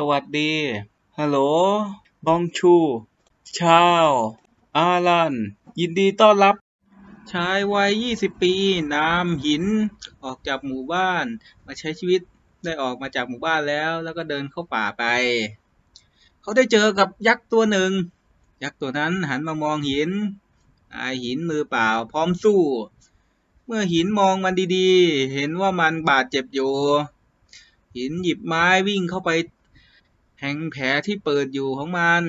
สวัสดี ฮัลโหล บองชู ชาว อาลัน ยินดีต้อนรับ ชายวัย 20 ปี นามหิน ออกจากหมู่บ้าน มาใช้ชีวิต ได้ออกมาจากหมู่บ้านแล้ว แล้วก็เดินเข้าป่าไป เขาได้เจอกับยักษ์ตัวหนึ่ง ยักษ์ตัวนั้นหันมามองหินนายหินมือเปล่าพร้อมสู้ เมื่อหินมองมันดีๆ เห็นว่ามันบาดเจ็บอยู่ หินหยิบไม้วิ่งเข้าไป แทงแผลที่เปิดอยู่ของมัน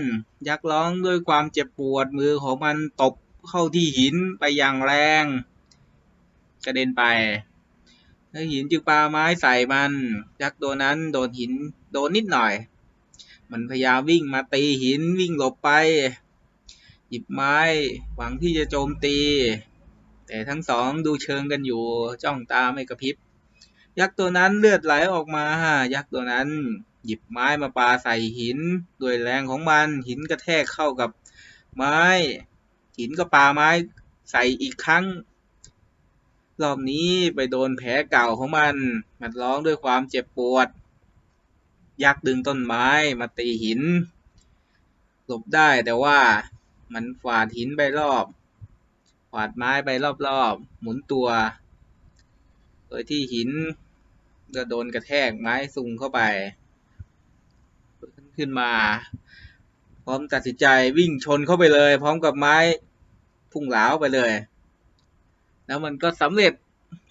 ยักษ์ร้องด้วยความเจ็บปวดมือของมันตบเข้าที่หินไปอย่างแรง กระเด็นไปแล้วหินจึงปาไม้ใส่มัน ยักษ์ตัวนั้นโดนหินโดนนิดหน่อย มันพยายามวิ่งมาตีหินวิ่งหลบไป หยิบไม้หวังที่จะโจมตี แต่ทั้งสองดูเชิงกันอยู่จ้องตาไม่กระพริบ ยักษ์ตัวนั้นเลือดไหลออกมา ยักษ์ตัวนั้น หยิบไม้มาปาใส่หินด้วยแรงของมัน หินกระแทกเข้ากับไม้ หินก็ปาไม้ใส่อีกครั้ง รอบนี้ไปโดนแผลเก่าของมัน มันร้องด้วยความเจ็บปวด ยักษ์ดึงต้นไม้มาตีหิน หลบได้แต่ว่ามันฝาดหินไปรอบฝาดไม้ไปรอบๆ หมุนตัว โดยที่หินก็โดนกระแทกไม้ซุงเข้าไป ขึ้นมา พร้อมตัดสินใจวิ่งชนเข้าไปเลย พร้อมกับไม้พุ่งเหลาไปเลย แล้วมันก็สำเร็จ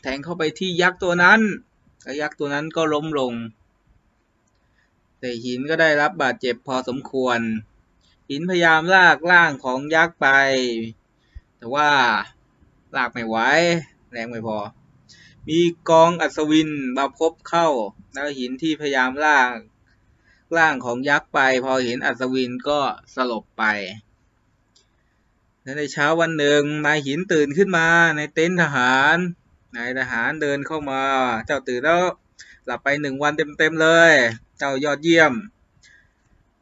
แทงเข้าไปที่ยักษ์ตัวนั้นแล้วยักษ์ตัวนั้นก็ล้มลง แต่หินก็ได้รับบาดเจ็บพอสมควร หินพยายามลากร่างของยักษ์ไป แต่ว่าลากไม่ไหวแรงไม่พอ มีกองอัศวินมาพบเข้า แล้วหินที่พยายามลาก ร่างของยักษ์ไป พอเห็นอัศวินก็สลบไปและในเช้าวันหนึ่งนายหินตื่นขึ้นมาในเต็นท์ทหารนายทหารเดินเข้ามา เจ้าตื่นแล้วหลับไปหนึ่งวันเต็มๆเลย เจ้ายอดเยี่ยม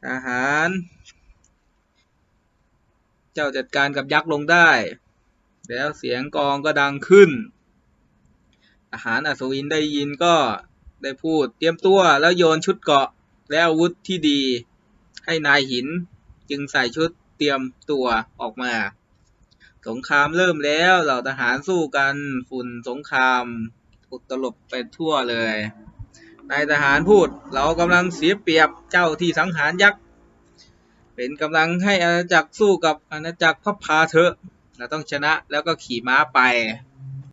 ทหาร เจ้าจัดการกับยักษ์ลงได้ แล้วเสียงกองก็ดังขึ้นทหารอัศวินได้ยินก็ได้พูดเตรียมตัวแล้วโยนชุดเกาะ และอาวุธที่ดี ให้นายหินจึงใส่ชุดเตรียมตัวออกมา สงครามเริ่มแล้วเหล่าทหารสู้กันฝุ่นสงครามถูกตลบไปทั่วเลยนายทหารพูดเรากำลังเสียเปรียบเจ้าที่สังหารยักษ์เป็นกำลังให้อาณาจักรสู้กับอาณาจักรพระพาเถอะเราต้องชนะแล้วก็ขี่ม้าไป